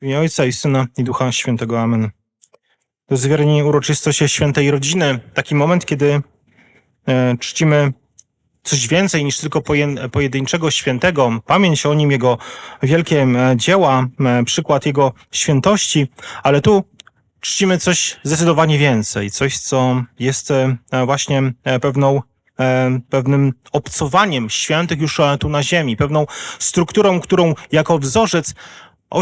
W imię Ojca i Syna i Ducha Świętego. Amen. To jest wiernie uroczystość świętej rodziny. Taki moment, kiedy e, czcimy coś więcej niż tylko poje, pojedynczego świętego, pamięć o nim, jego wielkie e, dzieła, e, przykład jego świętości, ale tu czcimy coś zdecydowanie więcej, coś, co jest e, właśnie pewną pewnym obcowaniem świętych już tu na ziemi, pewną strukturą, którą jako wzorzec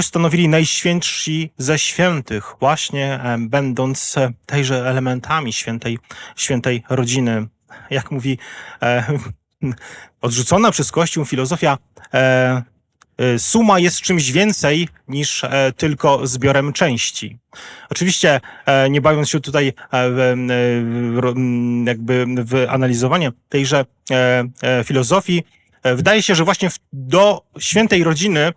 stanowili najświętsi ze świętych, właśnie e, będąc tejże elementami świętej, świętej rodziny. Jak mówi e, odrzucona przez Kościół filozofia, e, e, suma jest czymś więcej niż e, tylko zbiorem części. Oczywiście, nie bawiąc się tutaj jakby w analizowanie tejże filozofii, wydaje się, że właśnie do świętej rodziny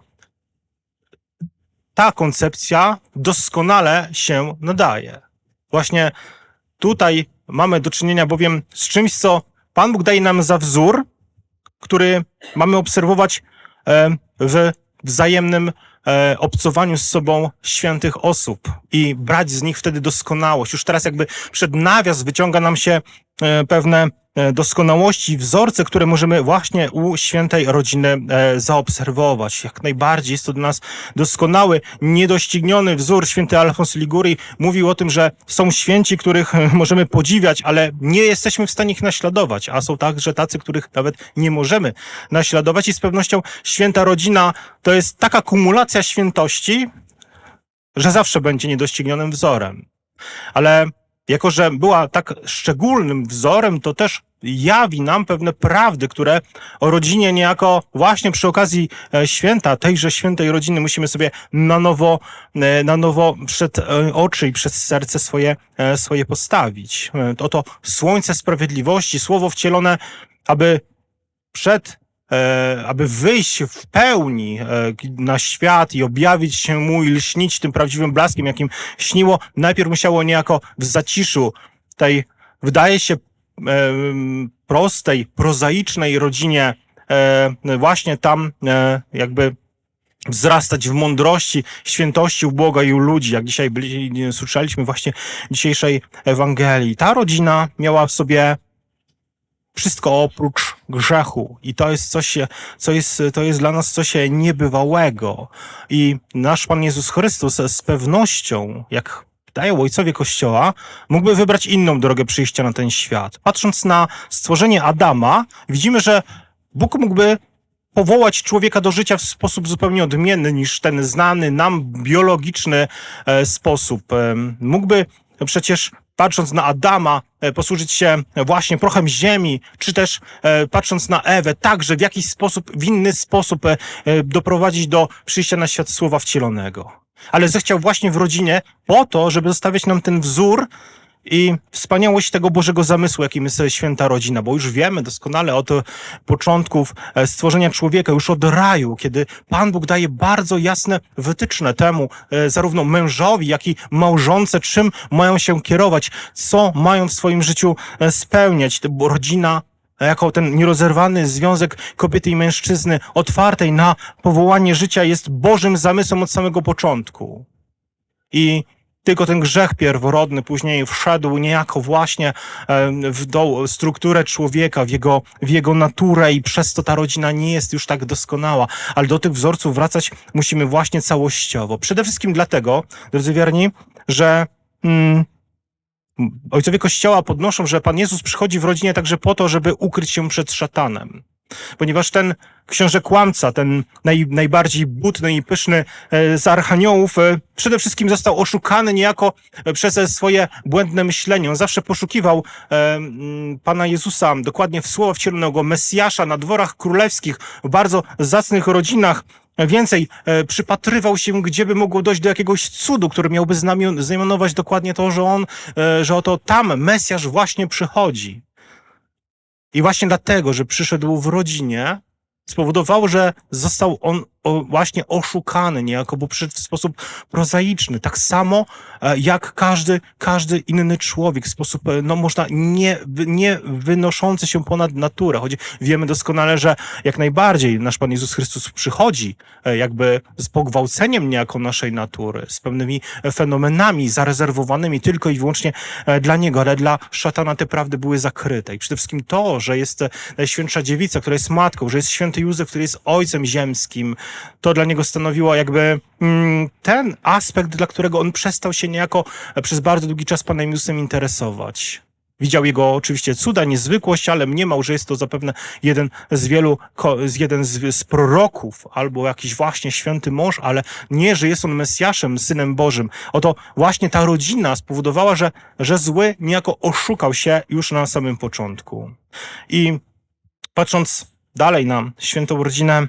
ta koncepcja doskonale się nadaje. Właśnie tutaj mamy do czynienia bowiem z czymś, co Pan Bóg daje nam za wzór, który mamy obserwować e, w wzajemnym e, obcowaniu z sobą świętych osób i brać z nich wtedy doskonałość. Już teraz jakby przed nawias wyciąga nam się e, pewne doskonałości, wzorce, które możemy właśnie u świętej rodziny e, zaobserwować. Jak najbardziej jest to dla nas doskonały, niedościgniony wzór. Święty Alfons Liguri mówił o tym, że są święci, których e, możemy podziwiać, ale nie jesteśmy w stanie ich naśladować, a są także tacy, których nawet nie możemy naśladować i z pewnością święta rodzina to jest taka kumulacja świętości, że zawsze będzie niedoścignionym wzorem. Ale jako, że była tak szczególnym wzorem, to też jawi nam pewne prawdy, które o rodzinie niejako właśnie przy okazji e, święta, tejże świętej rodziny musimy sobie na nowo, e, na nowo przed e, oczy i przed serce swoje, swoje postawić. Oto słońce sprawiedliwości, słowo wcielone, aby przed, aby wyjść w pełni e, na świat i objawić się mu i lśnić tym prawdziwym blaskiem, jakim śniło, najpierw musiało niejako w zaciszu tej, wydaje się, em, prostej, prozaicznej rodzinie, e, właśnie tam e, jakby wzrastać w mądrości, świętości u Boga i u ludzi, jak dzisiaj byli, słyszeliśmy właśnie dzisiejszej Ewangelii. Ta rodzina miała w sobie wszystko oprócz grzechu. I to jest coś, co jest, to jest dla nas coś niebywałego. I nasz Pan Jezus Chrystus z pewnością, jak dają ojcowie Kościoła, mógłby wybrać inną drogę przyjścia na ten świat. Patrząc na stworzenie Adama, widzimy, że Bóg mógłby powołać człowieka do życia w sposób zupełnie odmienny niż ten znany nam biologiczny e, sposób. Mógłby przecież patrząc na Adama, e, posłużyć się właśnie prochem ziemi, czy też e, patrząc na Ewę, także w jakiś sposób, w inny sposób e, doprowadzić do przyjścia na świat Słowa Wcielonego. Ale zechciał właśnie w rodzinie po to, żeby zostawiać nam ten wzór i wspaniałość tego Bożego zamysłu, jakim jest święta rodzina, bo już wiemy doskonale od początków e, stworzenia człowieka, już od raju, kiedy Pan Bóg daje bardzo jasne wytyczne temu, e, zarówno mężowi, jak i małżonce, czym mają się kierować, co mają w swoim życiu e, spełniać, bo rodzina jako ten nierozerwany związek kobiety i mężczyzny, otwartej na powołanie życia, jest Bożym zamysłem od samego początku. I tylko ten grzech pierworodny później wszedł niejako właśnie e, w do, strukturę człowieka, w jego, w jego naturę i przez to ta rodzina nie jest już tak doskonała. Ale do tych wzorców wracać musimy właśnie całościowo. Przede wszystkim dlatego, drodzy wierni, że mm, ojcowie Kościoła podnoszą, że Pan Jezus przychodzi w rodzinie także po to, żeby ukryć się przed szatanem. Ponieważ ten książę kłamca, ten naj, najbardziej butny i pyszny e, z archaniołów, e, przede wszystkim został oszukany niejako e, przez swoje błędne myślenie. On zawsze poszukiwał Pana Jezusa, dokładnie w słowa wcielonego Mesjasza na dworach królewskich, w bardzo zacnych rodzinach. Więcej, przypatrywał się, gdzie by mogło dojść do jakiegoś cudu, który miałby znamion- znamionować dokładnie to, że on, że oto tam Mesjasz właśnie przychodzi. I właśnie dlatego, że przyszedł w rodzinie, spowodowało, że został on o, właśnie oszukany, niejako, bo przyszedł w sposób prozaiczny, tak samo e, jak każdy, każdy inny człowiek, w sposób, e, no można, nie, nie wynoszący się ponad naturę. Choć wiemy doskonale, że jak najbardziej nasz Pan Jezus Chrystus przychodzi e, jakby z pogwałceniem niejako naszej natury, z pewnymi fenomenami zarezerwowanymi tylko i wyłącznie dla Niego, ale dla szatana te prawdy były zakryte. I przede wszystkim to, że jest Najświętsza Dziewica, która jest matką, że jest święty Józef, który jest ojcem ziemskim, to dla niego stanowiło jakby mm, ten aspekt, dla którego on przestał się niejako przez bardzo długi czas Panem Jezusem interesować. Widział jego oczywiście cuda, niezwykłość, ale mniemał, że jest to zapewne jeden z wielu, z jeden z, z proroków, albo jakiś właśnie święty mąż, ale nie, że jest on Mesjaszem, Synem Bożym. Oto właśnie ta rodzina spowodowała, że, że zły niejako oszukał się już na samym początku. I patrząc dalej na świętą rodzinę,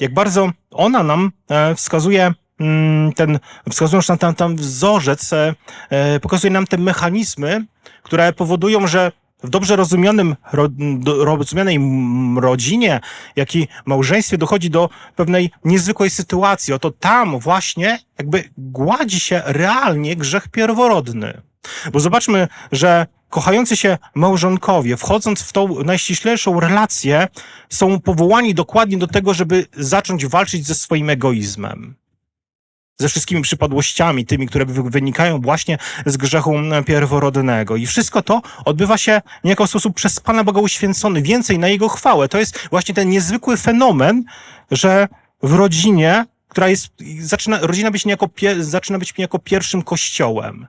jak bardzo ona nam e, wskazuje mm, ten, wskazując na ten, ten wzorzec, e, e, pokazuje nam te mechanizmy, które powodują, że w dobrze rozumianym, rozumianej rodzinie, jak i małżeństwie dochodzi do pewnej niezwykłej sytuacji. Oto tam właśnie jakby gładzi się realnie grzech pierworodny. Bo zobaczmy, że kochający się małżonkowie, wchodząc w tą najściślejszą relację, są powołani dokładnie do tego, żeby zacząć walczyć ze swoim egoizmem. Ze wszystkimi przypadłościami, tymi, które wy- wynikają właśnie z grzechu pierworodnego. I wszystko to odbywa się niejako w sposób przez Pana Boga uświęcony, więcej na Jego chwałę. To jest właśnie ten niezwykły fenomen, że w rodzinie, która jest, zaczyna, rodzina być niejako, zaczyna być niejako pierwszym kościołem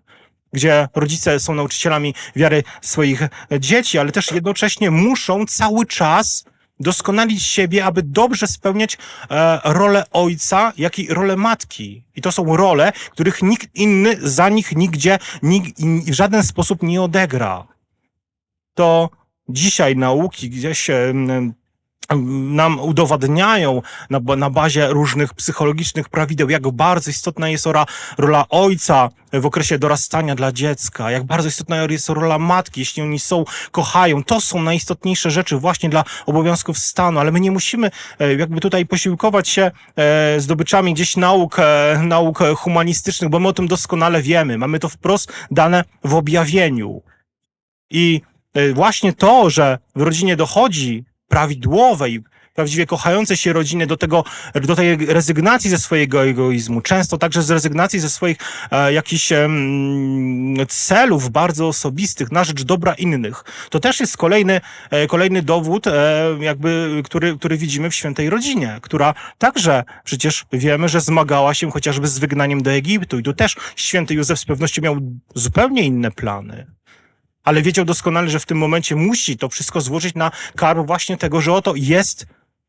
gdzie rodzice są nauczycielami wiary swoich dzieci, ale też jednocześnie muszą cały czas doskonalić siebie, aby dobrze spełniać e, rolę ojca, jak i rolę matki. I to są role, których nikt inny za nich nigdzie w żaden sposób nie odegra. To dzisiaj nauki gdzieś em, nam udowadniają na, na bazie różnych psychologicznych prawideł, jak bardzo istotna jest rola, rola ojca w okresie dorastania dla dziecka, jak bardzo istotna jest rola matki, jeśli oni są, kochają. To są najistotniejsze rzeczy właśnie dla obowiązków stanu, ale my nie musimy e, jakby tutaj posiłkować się e, zdobyczami gdzieś nauk, e, nauk humanistycznych, bo my o tym doskonale wiemy. Mamy to wprost dane w objawieniu. I właśnie to, że w rodzinie dochodzi prawidłowej, prawdziwie kochającej się rodziny do tego, do tej rezygnacji ze swojego egoizmu, często także z rezygnacji ze swoich e, jakichś em, celów bardzo osobistych na rzecz dobra innych. To też jest kolejny, e, kolejny dowód, e, jakby, który, który widzimy w świętej rodzinie, która także przecież wiemy, że zmagała się chociażby z wygnaniem do Egiptu i tu też święty Józef z pewnością miał zupełnie inne plany ale wiedział doskonale, że w tym momencie musi to wszystko złożyć na karę właśnie tego, że oto jest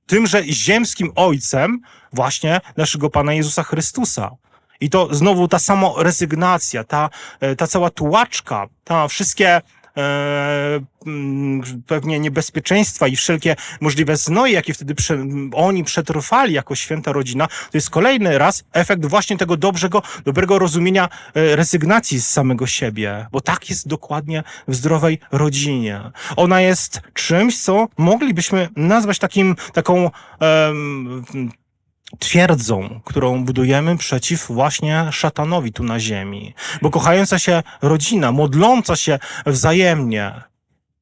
tymże ziemskim ojcem właśnie naszego Pana Jezusa Chrystusa. I to znowu ta sama rezygnacja, ta, e, ta cała tułaczka, ta wszystkie pewnie niebezpieczeństwa i wszelkie możliwe znoje, jakie wtedy prze, oni przetrwali jako święta rodzina, to jest kolejny raz efekt właśnie tego dobrego, dobrego rozumienia e, rezygnacji z samego siebie, bo tak jest dokładnie w zdrowej rodzinie. Ona jest czymś, co moglibyśmy nazwać takim, taką em, twierdzą, którą budujemy przeciw właśnie szatanowi tu na ziemi. Bo kochająca się rodzina, modląca się wzajemnie,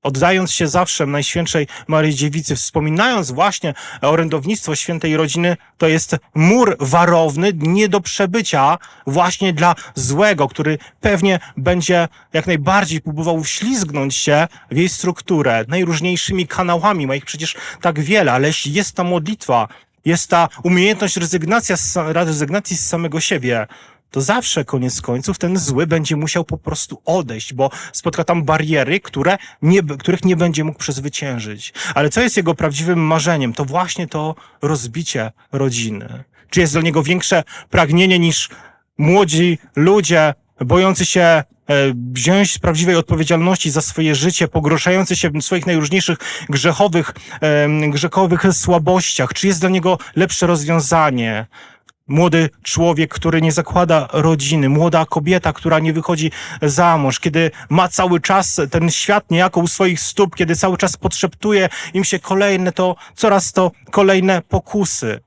oddając się zawsze Najświętszej Maryi Dziewicy, wspominając właśnie orędownictwo świętej rodziny, to jest mur warowny, nie do przebycia właśnie dla złego, który pewnie będzie jak najbardziej próbował wślizgnąć się w jej strukturę najróżniejszymi kanałami, ma ich przecież tak wiele, ale jeśli jest ta modlitwa, jest ta umiejętność rezygnacja z, rezygnacji z samego siebie, to zawsze koniec końców ten zły będzie musiał po prostu odejść, bo spotka tam bariery, które nie, których nie będzie mógł przezwyciężyć. Ale co jest jego prawdziwym marzeniem? To właśnie to rozbicie rodziny. Czy jest dla niego większe pragnienie niż młodzi ludzie bojący się wziąć z prawdziwej odpowiedzialności za swoje życie, pogrążający się w swoich najróżniejszych grzechowych, em, grzechowych słabościach? Czy jest dla niego lepsze rozwiązanie? Młody człowiek, który nie zakłada rodziny, młoda kobieta, która nie wychodzi za mąż, kiedy ma cały czas ten świat niejako u swoich stóp, kiedy cały czas podszeptuje im się kolejne to, coraz to kolejne pokusy.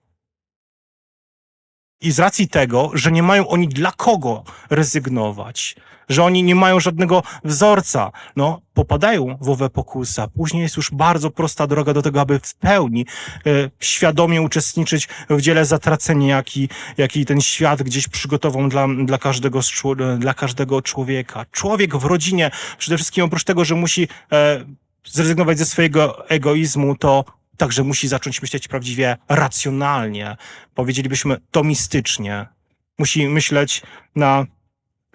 I z racji tego, że nie mają oni dla kogo rezygnować, że oni nie mają żadnego wzorca, no, popadają w owe pokusa. Później jest już bardzo prosta droga do tego, aby w pełni e, świadomie uczestniczyć w dziele zatracenia, jaki, jaki ten świat gdzieś przygotował dla, dla, każdego, czło- dla każdego człowieka. Człowiek w rodzinie, przede wszystkim oprócz tego, że musi e, zrezygnować ze swojego egoizmu, to także musi zacząć myśleć prawdziwie racjonalnie. Powiedzielibyśmy tomistycznie. Musi myśleć na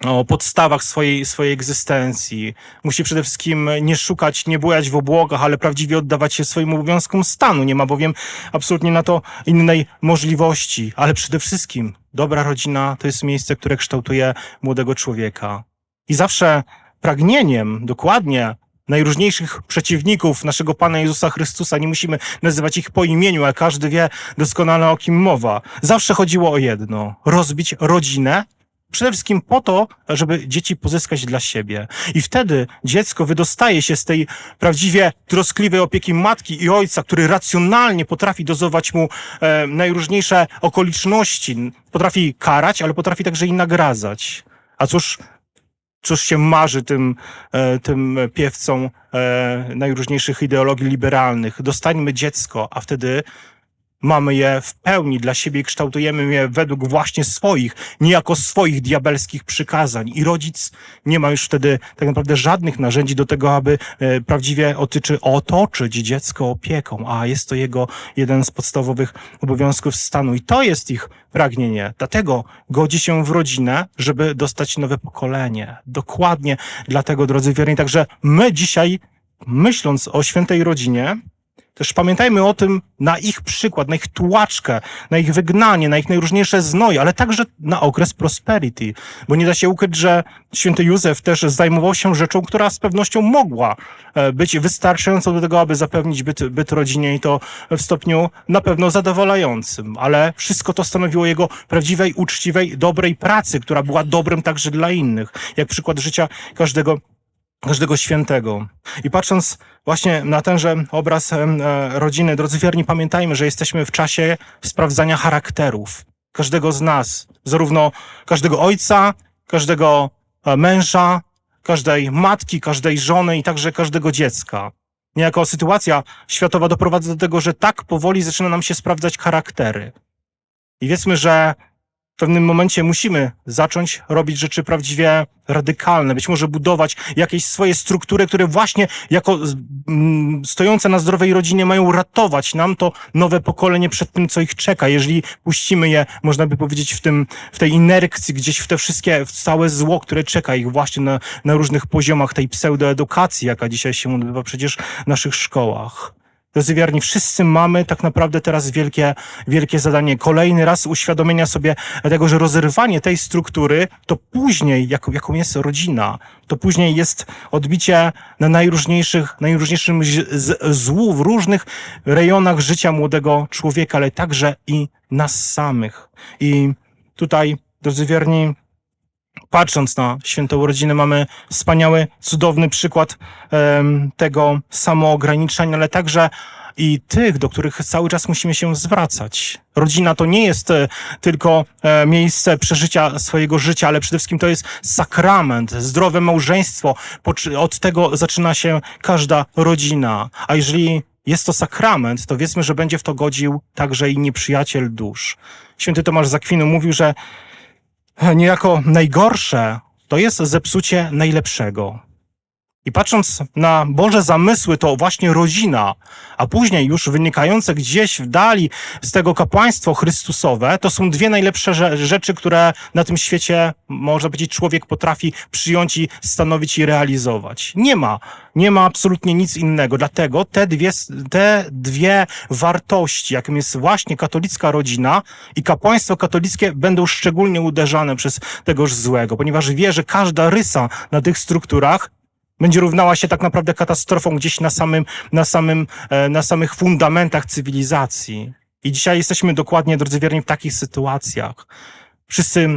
o podstawach swojej, swojej egzystencji. Musi przede wszystkim nie szukać, nie bujać w obłokach, ale prawdziwie oddawać się swoim obowiązkom stanu. Nie ma bowiem absolutnie na to innej możliwości. Ale przede wszystkim dobra rodzina to jest miejsce, które kształtuje młodego człowieka. I zawsze pragnieniem, dokładnie, najróżniejszych przeciwników naszego Pana Jezusa Chrystusa, nie musimy nazywać ich po imieniu, a każdy wie doskonale o kim mowa. Zawsze chodziło o jedno: rozbić rodzinę, przede wszystkim po to, żeby dzieci pozyskać dla siebie. I wtedy dziecko wydostaje się z tej prawdziwie troskliwej opieki matki i ojca, który racjonalnie potrafi dozować mu e, najróżniejsze okoliczności, potrafi karać, ale potrafi także i nagradzać. A cóż, cóż się marzy tym, e, tym piewcom e, najróżniejszych ideologii liberalnych? Dostańmy dziecko, a wtedy mamy je w pełni dla siebie kształtujemy je według właśnie swoich, niejako swoich diabelskich przykazań. I rodzic nie ma już wtedy tak naprawdę żadnych narzędzi do tego, aby e, prawdziwie otyczy, otoczyć dziecko opieką, a jest to jego jeden z podstawowych obowiązków stanu. I to jest ich pragnienie. Dlatego godzi się w rodzinę, żeby dostać nowe pokolenie. Dokładnie dlatego, drodzy wierni. Także my dzisiaj, myśląc o świętej rodzinie, też pamiętajmy o tym na ich przykład, na ich tułaczkę, na ich wygnanie, na ich najróżniejsze znoje, ale także na okres prosperity. Bo nie da się ukryć, że święty Józef też zajmował się rzeczą, która z pewnością mogła e, być wystarczającą do tego, aby zapewnić byt, byt rodzinie i to w stopniu na pewno zadowalającym. Ale wszystko to stanowiło jego prawdziwej, uczciwej, dobrej pracy, która była dobrem także dla innych. Jak przykład życia każdego każdego świętego. I patrząc właśnie na tenże obraz e, rodziny, drodzy wierni, pamiętajmy, że jesteśmy w czasie sprawdzania charakterów każdego z nas, zarówno każdego ojca, każdego e, męża, każdej matki, każdej żony i także każdego dziecka. Niejako sytuacja światowa doprowadza do tego, że tak powoli zaczyna nam się sprawdzać charaktery. I wiedzmy, że w pewnym momencie musimy zacząć robić rzeczy prawdziwie radykalne, być może budować jakieś swoje struktury, które właśnie jako stojące na zdrowej rodzinie mają ratować nam to nowe pokolenie przed tym, co ich czeka. Jeżeli puścimy je, można by powiedzieć, w tym, w tej inercji, gdzieś w te wszystkie, w całe zło, które czeka ich właśnie na, na różnych poziomach tej pseudoedukacji, jaka dzisiaj się odbywa przecież w naszych szkołach. Drodzy wierni, wszyscy mamy tak naprawdę teraz wielkie, wielkie zadanie. Kolejny raz uświadomienia sobie tego, że rozerwanie tej struktury to później, jaką, jaką jest rodzina, to później jest odbicie na najróżniejszych, najróżniejszym ź- z- złu w różnych rejonach życia młodego człowieka, ale także i nas samych. I tutaj, drodzy wierni, patrząc na świętą urodzinę, mamy wspaniały, cudowny przykład em, tego samoograniczenia, ale także i tych, do których cały czas musimy się zwracać. Rodzina to nie jest e, tylko e, miejsce przeżycia swojego życia, ale przede wszystkim to jest sakrament, zdrowe małżeństwo. Od tego zaczyna się każda rodzina. A jeżeli jest to sakrament, to wiedzmy, że będzie w to godził także i nieprzyjaciel dusz. Święty Tomasz z Akwinu mówił, że niejako najgorsze to jest zepsucie najlepszego. I patrząc na Boże zamysły, to właśnie rodzina, a później już wynikające gdzieś w dali z tego kapłaństwo Chrystusowe, to są dwie najlepsze rze- rzeczy, które na tym świecie, można powiedzieć, człowiek potrafi przyjąć i stanowić i realizować. Nie ma, nie ma absolutnie nic innego. Dlatego te dwie, te dwie wartości, jakim jest właśnie katolicka rodzina i kapłaństwo katolickie, będą szczególnie uderzane przez tegoż złego, ponieważ wie, że każda rysa na tych strukturach będzie równała się tak naprawdę katastrofą gdzieś na samym, na samym, e, na samych fundamentach cywilizacji. I dzisiaj jesteśmy dokładnie, drodzy wierni, w takich sytuacjach. Wszyscy,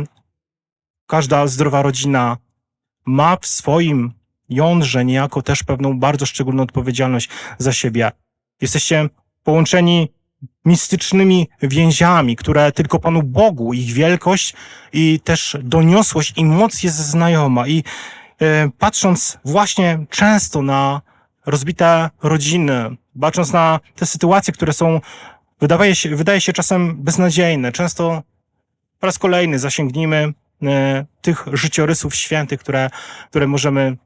każda zdrowa rodzina ma w swoim jądrze niejako też pewną bardzo szczególną odpowiedzialność za siebie. Jesteście połączeni mistycznymi więziami, które tylko Panu Bogu, ich wielkość i też doniosłość i moc jest znajoma. I patrząc właśnie często na rozbite rodziny, patrząc na te sytuacje, które są, wydaje się, wydaje się czasem beznadziejne, często po raz kolejny zasięgnijmy e, tych życiorysów świętych, które, które możemy,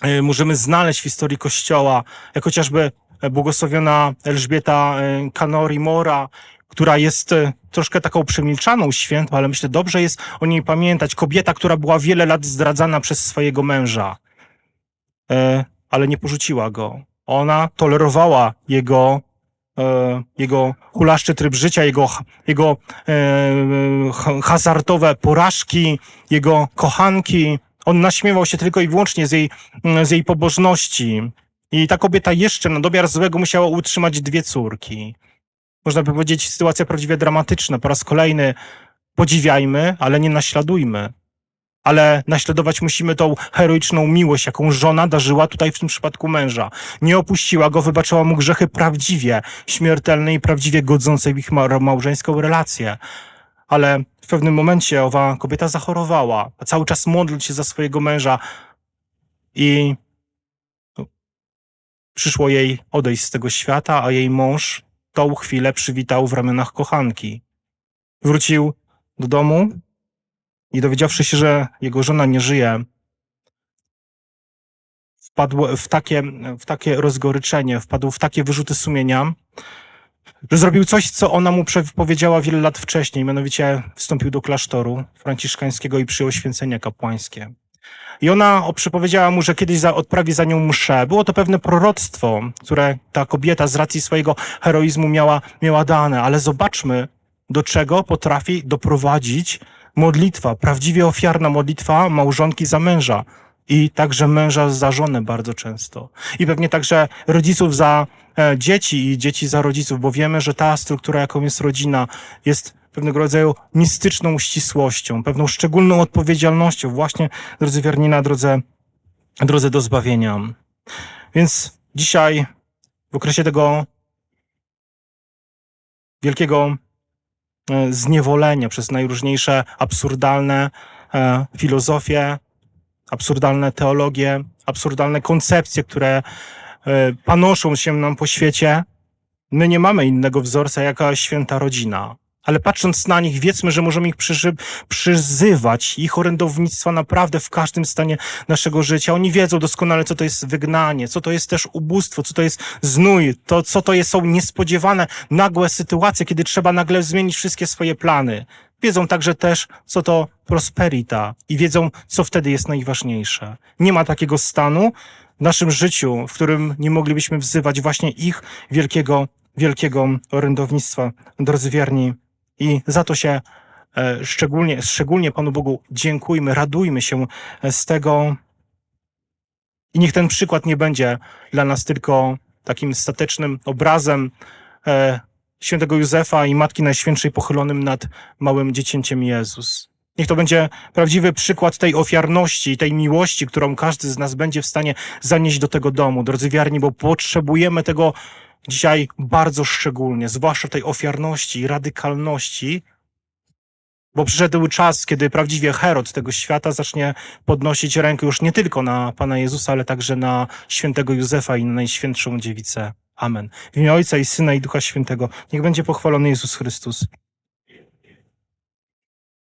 e, możemy znaleźć w historii Kościoła, jak chociażby błogosławiona Elżbieta e, Canori Mora, która jest e, troszkę taką przemilczaną świętą, ale myślę, dobrze jest o niej pamiętać. Kobieta, która była wiele lat zdradzana przez swojego męża, e, ale nie porzuciła go. Ona tolerowała jego, e, jego hulaszczy tryb życia, jego, jego ha- hazardowe porażki, jego kochanki. On naśmiewał się tylko i wyłącznie z jej, z jej pobożności. I ta kobieta jeszcze na domiar złego musiała utrzymać dwie córki. Można by powiedzieć, sytuacja prawdziwie dramatyczna. Po raz kolejny podziwiajmy, ale nie naśladujmy. Ale naśladować musimy tą heroiczną miłość, jaką żona darzyła tutaj w tym przypadku męża. Nie opuściła go, wybaczyła mu grzechy prawdziwie śmiertelne i prawdziwie godzące w ich ma- małżeńską relację. Ale w pewnym momencie owa kobieta zachorowała, a cały czas modlić się za swojego męża i Przyszło jej odejść z tego świata, a jej mąż tą chwilę przywitał w ramionach kochanki. Wrócił do domu i dowiedziawszy się, że jego żona nie żyje, wpadł w takie, w takie rozgoryczenie, wpadł w takie wyrzuty sumienia, że zrobił coś, co ona mu powiedziała wiele lat wcześniej, mianowicie wstąpił do klasztoru franciszkańskiego i przyjął święcenia kapłańskie. I ona przepowiedziała mu, że kiedyś za, odprawi za nią mszę. Było to pewne proroctwo, które ta kobieta z racji swojego heroizmu miała, miała dane, ale zobaczmy, do czego potrafi doprowadzić modlitwa, prawdziwie ofiarna modlitwa małżonki za męża. I także męża za żonę bardzo często. I pewnie także rodziców za e, dzieci i dzieci za rodziców, bo wiemy, że ta struktura, jaką jest rodzina, jest pewnego rodzaju mistyczną ścisłością, pewną szczególną odpowiedzialnością właśnie, drodzy wierni, na drodze, drodze do zbawienia. Więc dzisiaj, w okresie tego wielkiego e, zniewolenia przez najróżniejsze absurdalne e, filozofie, absurdalne teologie, absurdalne koncepcje, które e, panoszą się nam po świecie, my nie mamy innego wzorca jak święta rodzina. Ale patrząc na nich, wiedzmy, że możemy ich przyży- przyzywać, ich orędownictwa naprawdę w każdym stanie naszego życia. Oni wiedzą doskonale, co to jest wygnanie, co to jest też ubóstwo, co to jest znój, to, co to jest, są niespodziewane, nagłe sytuacje, kiedy trzeba nagle zmienić wszystkie swoje plany. Wiedzą także też, co to prosperita i wiedzą, co wtedy jest najważniejsze. Nie ma takiego stanu w naszym życiu, w którym nie moglibyśmy wzywać właśnie ich wielkiego, wielkiego orędownictwa, drodzy wierni. I za to się e, szczególnie, szczególnie Panu Bogu dziękujmy, radujmy się z tego. I niech ten przykład nie będzie dla nas tylko takim statecznym obrazem e, świętego Józefa i Matki Najświętszej pochylonym nad małym dziecięciem Jezus. Niech to będzie prawdziwy przykład tej ofiarności i tej miłości, którą każdy z nas będzie w stanie zanieść do tego domu, drodzy wierni, bo potrzebujemy tego dzisiaj bardzo szczególnie, zwłaszcza tej ofiarności i radykalności, bo przyszedł czas, kiedy prawdziwie Herod tego świata zacznie podnosić rękę już nie tylko na Pana Jezusa, ale także na świętego Józefa i na Najświętszą Dziewicę. Amen. W imię Ojca i Syna i Ducha Świętego. Niech będzie pochwalony Jezus Chrystus.